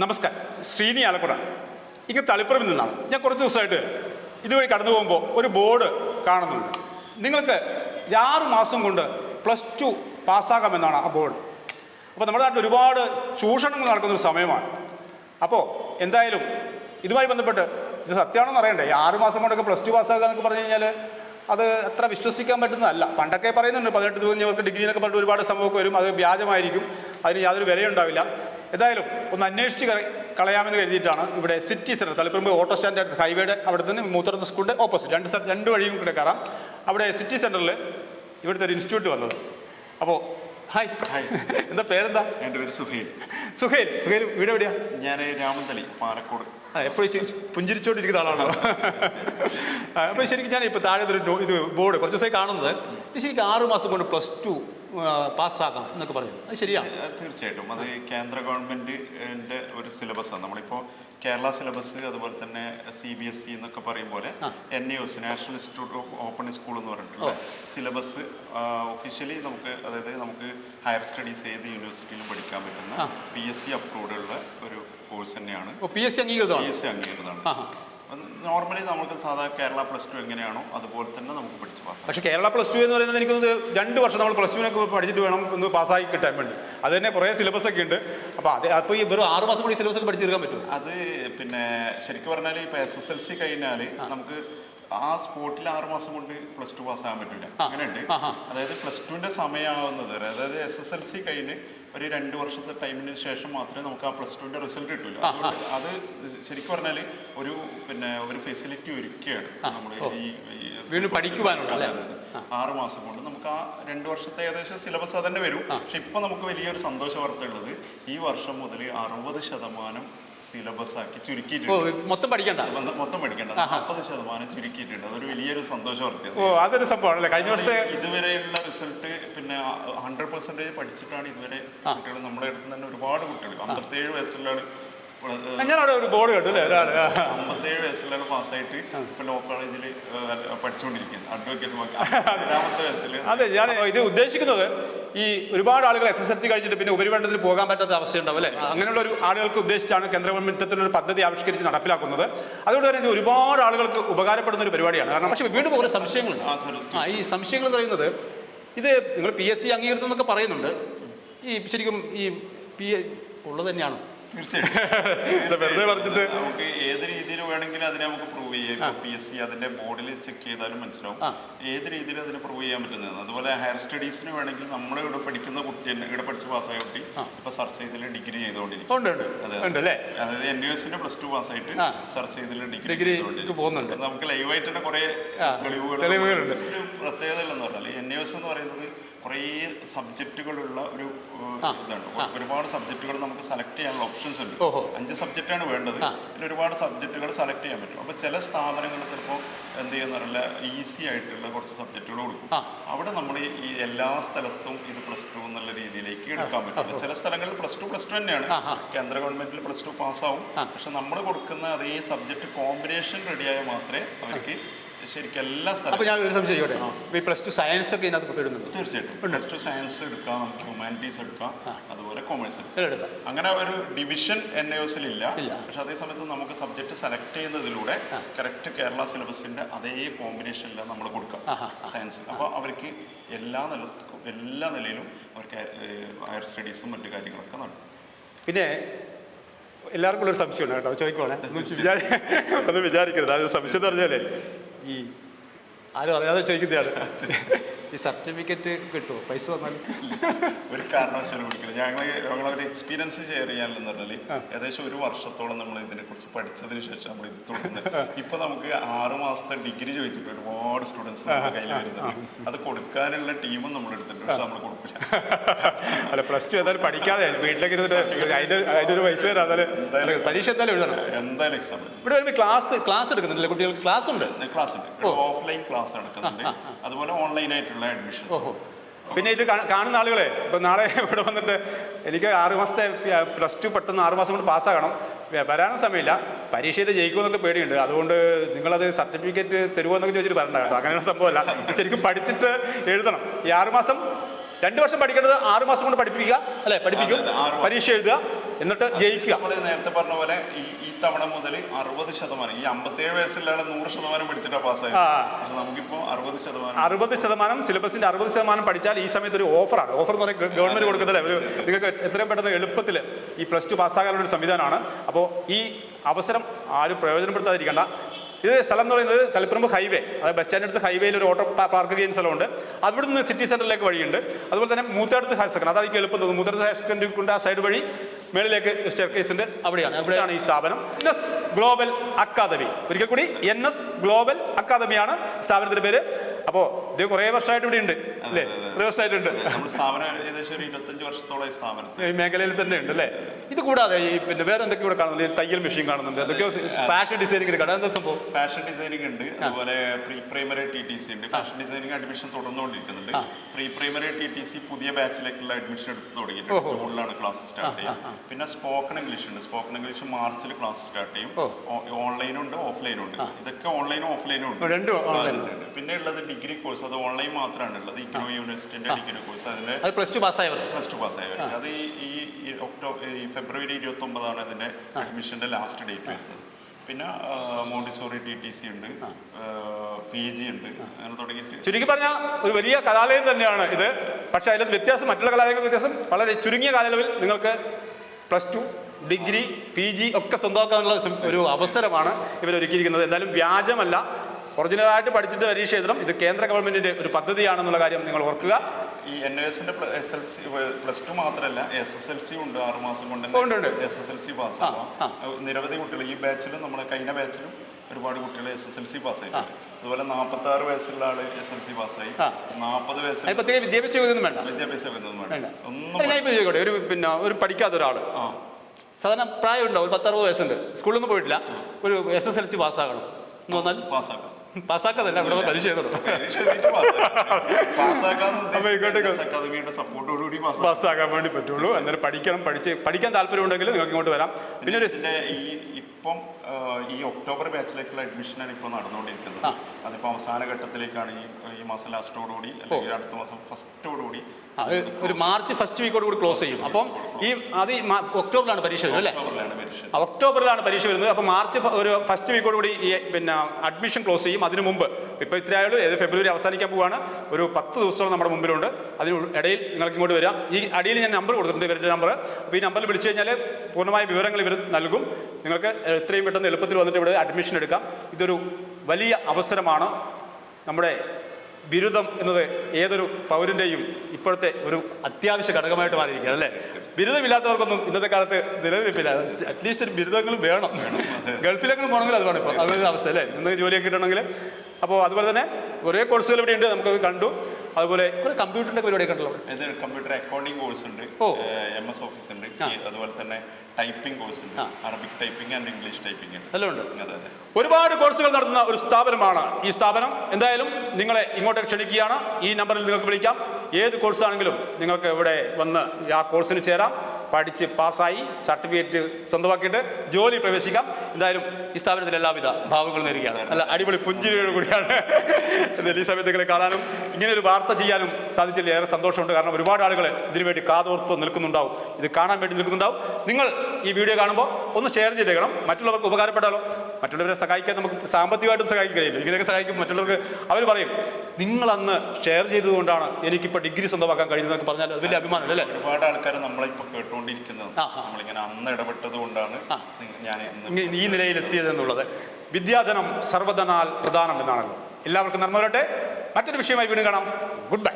നമസ്കാരം. ശ്രീനി ആലക്കുട ഇങ്ങ് തളിപ്പുറമിൽ നിന്നാണ്. ഞാൻ കുറച്ച് ദിവസമായിട്ട് ഇതുവഴി കടന്നു പോകുമ്പോൾ ഒരു ബോർഡ് കാണുന്നുണ്ട്. നിങ്ങൾക്ക് ആറ് മാസം കൊണ്ട് പ്ലസ് ടു പാസ്സാകാമെന്നാണ് ആ ബോർഡ്. അപ്പോൾ നമ്മുടെ നാട്ടിൽ ഒരുപാട് ചൂഷണങ്ങൾ നടക്കുന്ന ഒരു സമയമാണ്. അപ്പോൾ എന്തായാലും ഇതുമായി ബന്ധപ്പെട്ട് ഇത് സത്യമാണെന്ന് അറിയണ്ടേ? ഈ ആറ് മാസം കൊണ്ടൊക്കെ പ്ലസ് ടു പാസ്സാകുക എന്നൊക്കെ പറഞ്ഞു കഴിഞ്ഞാൽ അത് അത്ര വിശ്വസിക്കാൻ പറ്റുന്നതല്ല. പണ്ടൊക്കെ പറയുന്നുണ്ട് പതിനെട്ട് ദിവസം ഡിഗ്രി എന്നൊക്കെ പറഞ്ഞിട്ട് ഒരുപാട് സംഭവമൊക്കെ വരും. അത് വ്യാജമായിരിക്കും. അതിന് യാതൊരു വിലയുണ്ടാവില്ല. എന്തായാലും ഒന്ന് അന്വേഷിച്ച് കളയാമെന്ന് കരുതിയിട്ടാണ് ഇവിടെ city centre Taliparamba auto stand അടുത്ത് ഹൈവേയുടെ അവിടെ നിന്ന് മൂത്രത്ത് സ്കൂളിന്റെ ഓപ്പോസിറ്റ് രണ്ട് സ്ഥലം രണ്ട് വഴിയും കൂടെ കയറാം. അവിടെ സിറ്റി സെന്ററിൽ ഇവിടുത്തെ ഒരു ഇൻസ്റ്റിറ്റ്യൂട്ട് വന്നത്. അപ്പോൾ ഹായ് ഹായ്. എന്താ പേരെന്താ? എന്റെ പേര് സുഹേൽ. സുഹേൽ. സുഹേൽ വീട് എവിടെയാ? ഞാൻ രാമന്തളി പാലക്കോട് ആ എപ്പോഴും പുഞ്ചിരിച്ചോണ്ടിരിക്കുന്ന ആളാണോ അപ്പോൾ ശരിക്കും ഞാൻ ഇപ്പോൾ താഴെ ഒരു ഇത് ബോർഡ് കുറച്ച് ദിവസമായി കാണുന്നത്. ശരിക്കും ആറ് മാസം കൊണ്ട് പ്ലസ് ടു പാസ്സാക്കാം എന്നൊക്കെ പറഞ്ഞു. അത് ശരിയാണ് തീർച്ചയായിട്ടും. അത് കേന്ദ്ര ഗവൺമെന്റിന്റെ ഒരു സിലബസാണ് നമ്മളിപ്പോൾ കേരള സിലബസ് അതുപോലെ തന്നെ സി ബി എസ് ഇ എന്നൊക്കെ പറയും പോലെ. N E S national institute of open school എന്ന് പറഞ്ഞിട്ടുള്ള സിലബസ് ഒഫീഷ്യലി നമുക്ക് അതായത് നമുക്ക് ഹയർ സ്റ്റഡീസ് ഏത് യൂണിവേഴ്സിറ്റിയിലും പഠിക്കാൻ പറ്റുന്ന. പി എസ് സി അപ്രൂവ്ഡ് ഉള്ള ഒരു കോഴ്സ് തന്നെയാണ്. പി എസ് സി പി അംഗീകൃതമാണ്. എസ് സി അംഗീകൃതമാണ്. ആ നോർമലി നമുക്ക് സാധാരണ കേരള പ്ലസ് ടു എങ്ങനെയാണോ അതുപോലെ തന്നെ നമുക്ക് പഠിച്ച് പാസ്സാക്കാം പക്ഷേ കേരള പ്ലസ് ടു എന്ന് പറയുന്നത് എനിക്ക് രണ്ട് വർഷം നമ്മൾ പ്ലസ് ടുവിനൊക്കെ പഠിച്ചിട്ട് വേണം ഒന്ന് പാസ്സായി കിട്ടാൻ വേണ്ടി. അത് തന്നെ കുറേ സിലബസ് ഒക്കെ ഉണ്ട്. അപ്പോൾ അത് അപ്പോൾ ഈ വെറും ആറ് മാസം കൂടി സിലബസ് ഒക്കെ പഠിച്ചു തീർക്കാൻ പറ്റും അത് പിന്നെ ശരിക്കും പറഞ്ഞാൽ ഇപ്പോൾ എസ് എസ് എൽ സി കഴിഞ്ഞാൽ നമുക്ക് ആ സ്പോട്ടിൽ ആറ് മാസം കൊണ്ട് പ്ലസ് ടു പാസ്സാകാൻ പറ്റില്ല അങ്ങനെ അങ്ങനെയുണ്ട്. അതായത് പ്ലസ് ടുവിന്റെ സമയമാവുന്നത് അതായത് എസ് എസ് എൽ സി കഴിഞ്ഞ് ഒരു രണ്ട് വർഷത്തെ ടൈമിന് ശേഷം മാത്രമേ നമുക്ക് ആ പ്ലസ് ടുവിന്റെ റിസൾട്ട് കിട്ടുള്ളൂ അത് ശരിക്കും പറഞ്ഞാൽ ഒരു പിന്നെ ഒരു ഫെസിലിറ്റി ഒരുക്കുകയാണ് നമ്മൾ ഈ വീണ്ടും പഠിക്കുവാനുള്ള. ആറ് മാസം കൊണ്ട് നമുക്ക് ആ രണ്ട് വർഷത്തെ ഏകദേശം സിലബസ് അതന്നെ വരും. പക്ഷെ ഇപ്പൊ നമുക്ക് വലിയൊരു സന്തോഷ വാർത്ത ഉള്ളത് ഈ വർഷം മുതൽ അറുപത് ശതമാനം സിലബസ് ആക്കി ചുരുക്കിയിട്ടുണ്ട്. മൊത്തം പഠിക്കണ്ട? മൊത്തം- പഠിക്കണ്ട. നാൽപ്പത് ശതമാനം ചുരുക്കിയിട്ടുണ്ട്. അതൊരു വലിയൊരു സന്തോഷം വാർത്തയാണ് ഓ അതൊരു സംഭവമാണല്ലേ? കഴിഞ്ഞ വർഷത്തെ ഇതുവരെയുള്ള റിസൾട്ട് പിന്നെ ഹൺഡ്രഡ് പെർസെന്റേജ് പഠിച്ചിട്ടാണ് ഇതുവരെ കുട്ടികൾ നമ്മുടെ അടുത്ത് തന്നെ ഒരുപാട് കുട്ടികൾ അമ്പത്തേഴ് വയസ്സുള്ള ഞാൻ അവിടെ ഒരു ബോർഡ് കേട്ടു അല്ലേ? അമ്പത്തേഴ് വയസ്സിലാണ് പാസ്സായിട്ട് ഇപ്പൊ ലോ കോളേജിൽ പഠിച്ചുകൊണ്ടിരിക്കുകയാണ്. അഡ്വക്കേറ്റ് അതെ. ഞാൻ ഇത് ഉദ്ദേശിക്കുന്നത് ഈ ഒരുപാട് ആളുകൾ എസ് എസ് എൽ സി കഴിച്ചിട്ട് പിന്നെ ഉപരിപഠനത്തിന് പോകാൻ പറ്റാത്ത അവസ്ഥയുണ്ടാവും അല്ലേ? അങ്ങനെയുള്ള ഒരു ആളുകൾക്ക് ഉദ്ദേശിച്ചാണ് കേന്ദ്ര ഗവൺമെന്റ് ഇത്തരത്തിലൊരു പദ്ധതി ആവിഷ്കരിച്ച് നടപ്പിലാക്കുന്നത്. അതുകൊണ്ട് തന്നെ ഇത് ഒരുപാട് ആളുകൾക്ക് ഉപകാരപ്പെടുന്ന ഒരു പരിപാടിയാണ്. കാരണം പക്ഷേ വീണ്ടും കുറേ സംശയങ്ങളുണ്ട്. ആ ആ ഈ സംശയങ്ങൾ എന്ന് പറയുന്നത് ഇത് നിങ്ങൾ പി എസ് സി അംഗീകൃതം എന്നൊക്കെ പറയുന്നുണ്ട്. ഈ ശരിക്കും ഈ പി ഉള്ളത് തന്നെയാണ്? തീർച്ചയായിട്ടും. വെറുതെ പറഞ്ഞിട്ട്. നമുക്ക് ഏത് രീതിയിൽ വേണമെങ്കിലും അതിനെ നമുക്ക് പ്രൂവ് ചെയ്യാം. പി എസ് സി അതിന്റെ ബോർഡിൽ ചെക്ക് ചെയ്താലും മനസ്സിലാവും. ഏത് രീതിയിൽ അതിനെ പ്രൂവ് ചെയ്യാൻ പറ്റുന്നത്? അതുപോലെ ഹയർ സ്റ്റഡീസിന് വേണമെങ്കിൽ നമ്മുടെ ഇവിടെ പഠിക്കുന്ന കുട്ടി ഇവിടെ പഠിച്ച് പാസ്സായ കുട്ടി ഇപ്പൊ സർ ചെയ്തിൽ ഡിഗ്രി ചെയ്തുകൊണ്ടിരിക്കും. അതായത് എൻ യു എസിന്റെ പ്ലസ് ടു പാസ്സായിട്ട് സർച്ച് സർ ചെയ്തിൽ ഡിഗ്രി പോകുന്നുണ്ട്. നമുക്ക് ലൈവായിട്ട് തന്നെ കുറെ തെളിവുകളുണ്ട്. പ്രത്യേകത എന്ന് പറഞ്ഞാൽ എൻ യു എസ് എന്ന് പറയുന്നത് കുറേ സബ്ജക്റ്റുകളുള്ള ഒരു ഇതാണ് ഒരുപാട് സബ്ജക്റ്റുകൾ നമുക്ക് സെലക്ട് ചെയ്യാനുള്ള ഓപ്ഷൻസ് ഉണ്ട്. അഞ്ച് സബ്ജക്റ്റാണ് വേണ്ടത്. പിന്നെ ഒരുപാട് സബ്ജക്റ്റുകൾ സെലക്ട് ചെയ്യാൻ പറ്റും. അപ്പോൾ ചില സ്ഥാപനങ്ങൾ ചിലപ്പോൾ എന്ത് ചെയ്യുന്ന പറഞ്ഞാൽ ഈസി ആയിട്ടുള്ള കുറച്ച് സബ്ജക്റ്റുകൾ കൊടുക്കും. അവിടെ നമ്മൾ ഈ എല്ലാ സ്ഥലത്തും ഇത് പ്ലസ് ടു എന്നുള്ള രീതിയിലേക്ക് എടുക്കാൻ പറ്റും. ചില സ്ഥലങ്ങളിൽ പ്ലസ് ടു പ്ലസ് ടു തന്നെയാണ്. കേന്ദ്ര ഗവൺമെന്റിൽ പ്ലസ് ടു പാസ്സാവും. പക്ഷെ നമ്മൾ കൊടുക്കുന്ന അതേ സബ്ജക്റ്റ് കോമ്പിനേഷൻ റെഡിയായ മാത്രമേ അവർക്ക് ശരിക്കും എല്ലാ അപ്പോൾ സ്ഥലത്തും. ഞാൻ ഒരു സംശയം ഈ പ്ലസ് ടു സയൻസ് ഒക്കെ ഇതിനകത്ത് പെടുന്നുണ്ട് തീർച്ചയായിട്ടും. പ്ലസ് ടു സയൻസ് എടുക്കാം നമുക്ക് ഹ്യൂമാനിറ്റീസ് എടുക്കാം അതുപോലെ കൊമേഴ്സ് എടുക്കാം. അങ്ങനെ ഒരു ഡിവിഷൻ എൻ എസിൽ ഇല്ല ഇല്ല. പക്ഷെ അതേ സമയത്ത് നമുക്ക് സബ്ജക്ട് സെലക്ട് ചെയ്യുന്നതിലൂടെ കറക്റ്റ് കേരള സിലബസിന്റെ അതേ കോമ്പിനേഷനിലാണ് നമ്മൾ കൊടുക്കാം. സയൻസ് അപ്പോൾ അവർക്ക് എല്ലാ നില എല്ലാ നിലയിലും അവർക്ക് ഹയർ സ്റ്റഡീസും മറ്റു കാര്യങ്ങളൊക്കെ നടക്കും. പിന്നെ എല്ലാവർക്കും ഉള്ളൊരു സംശയമുണ്ട് കേട്ടോ. ചോദിക്കുവാണേ. ഒന്നും വിചാരിക്കരുത്. അത് സംശയം എന്ന് പറഞ്ഞാലേ ഈ ആരും അറിയാതെ ചോദിക്കുന്നതാണ്. ഈ സർട്ടിഫിക്കറ്റ് കിട്ടുമോ പൈസ വന്നാൽ ഒരു കാരണവശാലും കൊടുക്കില്ല. ഞങ്ങൾ ഞങ്ങളൊരു എക്സ്പീരിയൻസ് ഷെയർ ചെയ്യാനെന്ന് പറഞ്ഞാൽ ഏകദേശം ഒരു വർഷത്തോളം നമ്മൾ ഇതിനെ കുറിച്ച് പഠിച്ചതിന് ശേഷം നമ്മൾ ഇത് തുടങ്ങുന്നത് ഇപ്പൊ നമുക്ക് ആറു മാസത്തെ ഡിഗ്രി ചോദിച്ചിട്ട് ഒരുപാട് സ്റ്റുഡൻസ് നമ്മുടെ കയ്യിൽ വരുന്നുണ്ട്. അത് കൊടുക്കാനുള്ള ടീമും നമ്മൾ എടുത്തിട്ടുണ്ട്. പക്ഷെ നമ്മൾ കൊടുക്കില്ല. അല്ല പ്ലസ് ടു ഏതായാലും പഠിക്കാതെ വീട്ടിലേക്ക് അതിന്റെ അതിന്റെ ഒരു പൈസ തരാതെ പരീക്ഷ എന്തായാലും എഴുതണം. എന്തായാലും എക്സാം ഇവിടെ വരുമ്പോൾ ക്ലാസ് ക്ലാസ് എടുക്കുന്നുണ്ടല്ലേ കുട്ടികൾക്ക്? ക്ലാസ് ഉണ്ട്? ക്ലാസ് ഉണ്ട്. ഓഫ്ലൈൻ ക്ലാസ് നടക്കുന്നുണ്ട്. അതുപോലെ ഓൺലൈൻ ആയിട്ടുള്ള അഡ്മിഷൻ ഓഹോ. പിന്നെ ഇത് കാണുന്ന ആളുകളെ ഇപ്പം നാളെ ഇവിടെ വന്നിട്ട് എനിക്ക് ആറ് മാസത്തെ പ്ലസ് ടു പെട്ടെന്ന് ആറ് മാസം കൊണ്ട് പാസ്സാകണം വരാനും സമയമില്ല. പരീക്ഷ ഇത് ജയിക്കുമെന്നൊക്കെ പേടിയുണ്ട്. അതുകൊണ്ട് നിങ്ങളത് സർട്ടിഫിക്കറ്റ് തരുമോ എന്നൊക്കെ ചോദിച്ചിട്ട് വരണ്ട കേട്ടോ. അങ്ങനെയുള്ള സംഭവമല്ല. ശരിക്കും പഠിച്ചിട്ട് എഴുതണം. ഈ ആറ് മാസം രണ്ട് വർഷം പഠിക്കേണ്ടത് ആറ് മാസം കൊണ്ട് പഠിപ്പിക്കുക. അല്ലേ? പഠിപ്പിക്കും. പരീക്ഷ എഴുതുക. എന്നിട്ട് ജയിക്കുക. നേരത്തെ പറഞ്ഞ പോലെ ഈ തവണ മുതൽ അറുപത് ശതമാനം ഈ അമ്പത്തേഴ് വയസ്സുള്ള ആളെ നൂറ് ശതമാനം പഠിച്ചിട്ടാ പാസ്സായത്. പക്ഷെ നമുക്കിപ്പോ അറുപത് ശതമാനം അറുപത് ശതമാനം സിലബസിന്റെ അറുപത് ശതമാനം പഠിച്ചാൽ ഈ സമയത്ത് ഒരു ഓഫറാണ്. ഓഫർ എന്ന് പറയുന്നത് ഗവൺമെന്റ് കൊടുക്കുന്നത് ഒരു നിങ്ങൾക്ക് എത്രയും പെട്ടെന്ന് എളുപ്പത്തിൽ ഈ പ്ലസ് ടു പാസ്സാകാനുള്ള ഒരു സംവിധാനമാണ്. അപ്പോൾ ഈ അവസരം ആരും പ്രയോജനപ്പെടുത്താതിരിക്കേണ്ട. ഇത് സ്ഥലം എന്ന് പറയുന്നത് തളിപ്പറമ്പ് ഹൈവേ അതായത് ബസ് സ്റ്റാൻഡ് അടുത്ത് ഹൈവേയിൽ ഒരു ഓട്ടോ പാർക്ക് ചെയ്യുന്ന സ്ഥലമുണ്ട്. അവിടെ നിന്ന് സിറ്റി സെന്ററിലേക്ക് വഴിയുണ്ട്. അതുപോലെ തന്നെ മൂത്തടുത്ത് ഹയർ സെക്കൻഡറി അതായിരിക്കും എളുപ്പം തോന്നുന്നു മൂത്തടുത്ത് ഹയർ സെക്കൻഡറി കൊണ്ട് ആ സൈഡ് വഴി മേളിലേക്ക് സ്റ്റെയർ കേസ് ഉണ്ട്. അവിടെയാണ്. അവിടെയാണ്. ഈ സ്ഥാപനം. എൻ എസ് ഗ്ലോബൽ അക്കാദമി ഒരിക്കൽ കൂടി എൻ എസ് ഗ്ലോബൽ അക്കാദമിയാണ് സ്ഥാപനത്തിന്റെ പേര്. അപ്പോൾ ഇത് കുറേ വർഷമായിട്ട് ഇവിടെ ഉണ്ട് അല്ലേ? കുറേ വർഷമായിട്ടുണ്ട്. സ്ഥാപനം ഏകദേശം ഒരു ഇരുപത്തഞ്ച് വർഷത്തോളം ഈ മേഖലയിൽ തന്നെ ഉണ്ട് അല്ലേ? ഇത് കൂടാതെ ഈ പിന്നെ വേറെ എന്തൊക്കെ ഇവിടെ കാണുന്നുണ്ട്. തയ്യൽ മെഷീൻ കാണുന്നുണ്ട്. എന്തൊക്കെയോ ഫാഷൻ ഡിസൈനിങ് കട എന്താ സംഭവം? ഫാഷൻ ഡിസൈനിങ് ഉണ്ട്. അതുപോലെ pre primary T T C ഉണ്ട്. Fashion designing admission തുടർന്നുകൊണ്ടിരിക്കുന്നുണ്ട്. Pre primary T T C പുതിയ ബാച്ചിലേക്കുള്ള അഡ്മിഷൻ എടുത്ത് തുടങ്ങിയിട്ടുണ്ട്. ജൂണിലാണ് ക്ലാസ് സ്റ്റാർട്ട് ചെയ്യും പിന്നെ സ്പോക്കൺ ഇംഗ്ലീഷ് ഉണ്ട്. സ്പോക്കൺ ഇംഗ്ലീഷ് മാർച്ചിൽ ക്ലാസ് സ്റ്റാർട്ട് ചെയ്യും. ഓൺലൈനും ഉണ്ട് ഓഫ്ലൈനും ഉണ്ട്. ഇതൊക്കെ ഓൺലൈനും ഓഫ്ലൈനും ഉണ്ട്. പിന്നെ ഉള്ളത് ഡിഗ്രി കോഴ്സ് അത് ഓൺലൈൻ മാത്രമാണ് ഉള്ളത്. ഇഗ്നോ യൂണിവേഴ്സിറ്റിന്റെ ഡിഗ്രി കോഴ്സ് അതിന്റെ അത് പ്ലസ് ടു പാസ് ആയവർ പ്ലസ് ടു പാസ് ആയവർ അത് ഈ ഒക്ടോബർ ഫെബ്രുവരി ഇരുപത്തി ഒമ്പതാണ് അതിന്റെ അഡ്മിഷന്റെ ലാസ്റ്റ് ഡേറ്റ് വരുന്നത്. പിന്നെ മോണ്ടിസോറി ടി ടി സി ഉണ്ട് പി ജി ഉണ്ട് അങ്ങനെ തുടങ്ങിയിട്ട്. ചുരുക്കി പറഞ്ഞാൽ ഒരു വലിയ കലാലയം തന്നെയാണ് ഇത്. പക്ഷേ അതിൽ വ്യത്യാസം മറ്റുള്ള കലാലയങ്ങൾ വ്യത്യാസം വളരെ ചുരുങ്ങിയ കാലയളവിൽ നിങ്ങൾക്ക് plus two degree P G ഒക്കെ സ്വന്തമാക്കാനുള്ള ഒരു അവസരമാണ് ഇവരൊരുക്കിയിരിക്കുന്നത് എന്തായാലും വ്യാജമല്ല. ഒറിജിനലായിട്ട് പഠിച്ചിട്ട് പരീക്ഷ എഴുതണം. ഇത് കേന്ദ്ര ഗവൺമെന്റിന്റെ ഒരു പദ്ധതിയാണെന്നുള്ള കാര്യം നിങ്ങൾ ഓർക്കുക. ഈ എൻ എസിന്റെ S L C plus two മാത്രമല്ല എസ് എസ് എൽ സി ഉണ്ട് ആറ് മാസം കൊണ്ട്. S S L C pass പാസ്സാവാം നിരവധി കുട്ടികൾ ഈ ബാച്ചിലും നമ്മുടെ കഴിഞ്ഞ ബാച്ചിലും ഒരുപാട് കുട്ടികൾ എസ് എസ് എൽ സി പാസ്സായിട്ടുണ്ട് അതുപോലെ നാൽപ്പത്തി ആറ് വയസ്സുള്ള ആൾ എസ് എൽ സി പാസ്സായി. നാൽപ്പത് പ്രത്യേക വിദ്യാഭ്യാസ യോഗ്യതയൊന്നും വേണ്ട. വിദ്യാഭ്യാസം ഒന്നും വേണ്ട. ഒരു പിന്നെ ഒരു പഠിക്കാത്ത ഒരാൾ സാധാരണ പ്രായമുണ്ടോ? ഒരു പത്തറുപത് വയസ്സുണ്ട്. സ്കൂളിൽ നിന്ന് പോയിട്ടില്ല ഒരു എസ് എസ് എൽ സി പാസ്സാകണം എന്ന് പറഞ്ഞാൽ പാസ്സാക്കാം പാസ്സാക്കാതല്ല ഇവിടെ പരീക്ഷ പാസ്സാക്കാൻ വേണ്ടി പറ്റുള്ളൂ. അന്നേരം പഠിക്കണം പഠിച്ച് പഠിക്കാൻ താല്പര്യമുണ്ടെങ്കിൽ നിങ്ങൾക്ക് ഇങ്ങോട്ട് വരാം. പിന്നെ ഒരു ഈ ഇപ്പം ഈ ഒക്ടോബർ ബാച്ചിലേക്കുള്ള അഡ്മിഷനാണ് ഇപ്പോൾ നടന്നുകൊണ്ടിരിക്കുന്നത്. അതിപ്പോ അതിപ്പോൾ അവസാന ഘട്ടത്തിലേക്കാണ് ഈ ഈ മാസം ലാസ്റ്റോടുകൂടി അല്ലെങ്കിൽ അടുത്ത മാസം ഫസ്റ്റോടുകൂടി ഒരു- മാർച്ച് ഫസ്റ്റ് വീക്കോട് കൂടി ക്ലോസ് ചെയ്യും. അപ്പം ഈ അത് ഈ ഒക്ടോബറിലാണ് പരീക്ഷ വരുന്നത് അല്ലേ? ഒക്ടോബറിലാണ് പരീക്ഷ. ഒക്ടോബറിലാണ് പരീക്ഷ വരുന്നത്. അപ്പോൾ മാർച്ച് ഒരു ഫസ്റ്റ് വീക്കോട് കൂടി ഈ പിന്നെ അഡ്മിഷൻ ക്ലോസ് ചെയ്യും. അതിന് മുമ്പ് ഇപ്പോൾ ഇത്ര ആയാലും ഏത് ഫെബ്രുവരി അവസാനിക്കാൻ പോവാണ്. ഒരു പത്ത് ദിവസം നമ്മുടെ മുമ്പിലുണ്ട്. അതിന് ഇടയിൽ നിങ്ങൾക്ക് ഇങ്ങോട്ട് വരാം. ഈ അടിയിൽ ഞാൻ നമ്പർ കൊടുത്തിട്ടുണ്ട് ഇവരുടെ നമ്പർ അപ്പോൾ ഈ നമ്പറിൽ വിളിച്ചു കഴിഞ്ഞാൽ പൂർണമായ വിവരങ്ങൾ ഇവർ നൽകും. നിങ്ങൾക്ക് എത്രയും പെട്ടെന്ന് എളുപ്പത്തിൽ വന്നിട്ട് ഇവിടെ അഡ്മിഷൻ എടുക്കാം. ഇതൊരു വലിയ അവസരമാണ്. നമ്മുടെ ബിരുദം എന്നത് ഏതൊരു പൗരന്റെയും ഇപ്പോഴത്തെ ഒരു അത്യാവശ്യ ഘടകമായിട്ട് മാറിയിരിക്കുകയാണ് അല്ലേ? ബിരുദമില്ലാത്തവർക്കൊന്നും ഇന്നത്തെ കാലത്ത് നിലനിൽപ്പില്ല. അറ്റ്ലീസ്റ്റ് ഒരു ബിരുദങ്ങൾ വേണം. ഗൾഫിലെങ്കിലും പോകണമെങ്കിൽ അത് വേണം ഇപ്പോൾ അതൊരു അവസ്ഥ അല്ലേ? ഇന്ന് ജോലിയൊക്കെ കിട്ടണമെങ്കിൽ. അപ്പോൾ അതുപോലെ തന്നെ കുറേ കോഴ്സുകൾ ഇവിടെ ഉണ്ട് നമുക്കത് കണ്ടു. അതുപോലെ കുറെ കമ്പ്യൂട്ടറിന്റെ പരിപാടിയൊക്കെ കണ്ടല്ലോ. ഇത് കമ്പ്യൂട്ടർ അക്കൗണ്ടിങ് കോഴ്സ് ഉണ്ട് ഓ. എം എസ് ഓഫീസ് ഉണ്ട് അതുപോലെ തന്നെ ടൈപ്പിംഗ് കോഴ്സ് ഉണ്ട് Arabic typing and English typing ഉണ്ട്. എല്ലാം ഉണ്ട് ഒരുപാട് കോഴ്സുകൾ നടത്തുന്ന ഒരു സ്ഥാപനമാണ് ഈ സ്ഥാപനം. എന്തായാലും നിങ്ങളെ ഇങ്ങോട്ട് ക്ഷണിക്കുകയാണ്. ഈ നമ്പറിൽ നിങ്ങൾക്ക് വിളിക്കാം. ഏത് കോഴ്സാണെങ്കിലും നിങ്ങൾക്ക് ഇവിടെ വന്ന് ആ കോഴ്സിന് ചേരാം. പഠിച്ച് പാസ്സായി സർട്ടിഫിക്കറ്റ് സ്വന്തമാക്കിയിട്ട് ജോലി പ്രവേശിക്കാം. എന്തായാലും ഈ സ്ഥാപനത്തിൽ എല്ലാവിധ ഭാവങ്ങളും നേരുകയാണ്. അല്ല അടിപൊളി പുഞ്ചിരിയോട് കൂടിയാണ്. ഈ സമയത്ത് നിങ്ങളെ കാണാനും ഇങ്ങനെ ഒരു വാർത്ത ചെയ്യാനും സാധിച്ചില്ല. ഏറെ സന്തോഷമുണ്ട്. കാരണം ഒരുപാട് ആളുകൾ ഇതിനു വേണ്ടി കാതോർത്ത് നിൽക്കുന്നുണ്ടാവും. ഇത് കാണാൻ വേണ്ടി നിൽക്കുന്നുണ്ടാവും. നിങ്ങൾ ഈ വീഡിയോ കാണുമ്പോൾ ഒന്ന് ഷെയർ ചെയ്തേക്കണം. മറ്റുള്ളവർക്ക് ഉപകാരപ്പെടാലോ മറ്റുള്ളവരെ സഹായിക്കാൻ നമുക്ക് സാമ്പത്തികമായിട്ടും സഹായിക്കാൻ കഴിയില്ല. ഇങ്ങനെയൊക്കെ സഹായിക്കും. മറ്റുള്ളവർക്ക് അവർ പറയും നിങ്ങൾ അന്ന് ഷെയർ ചെയ്തതുകൊണ്ടാണ് എനിക്കിപ്പോൾ ഡിഗ്രി സ്വന്തമാക്കാൻ കഴിയുന്നതെന്നൊക്കെ പറഞ്ഞാൽ അത് വലിയ അഭിമാനം അല്ലേ? ഒരുപാട് ആൾക്കാർ നമ്മളിപ്പോൾ കേട്ടുകൊണ്ടിരിക്കുന്നത്. നമ്മളിങ്ങനെ അന്ന് ഇടപെട്ടത് കൊണ്ടാണ് ഞാൻ ഈ നിലയിലെത്തിയത് എന്നുള്ളത് വിദ്യാധനം സർവധനാൽ പ്രധാനം എന്നാണല്ലോ. എല്ലാവർക്കും നന്മ വരട്ടെ. മറ്റൊരു വിഷയമായി വീണ്ടും കാണാം. Good bye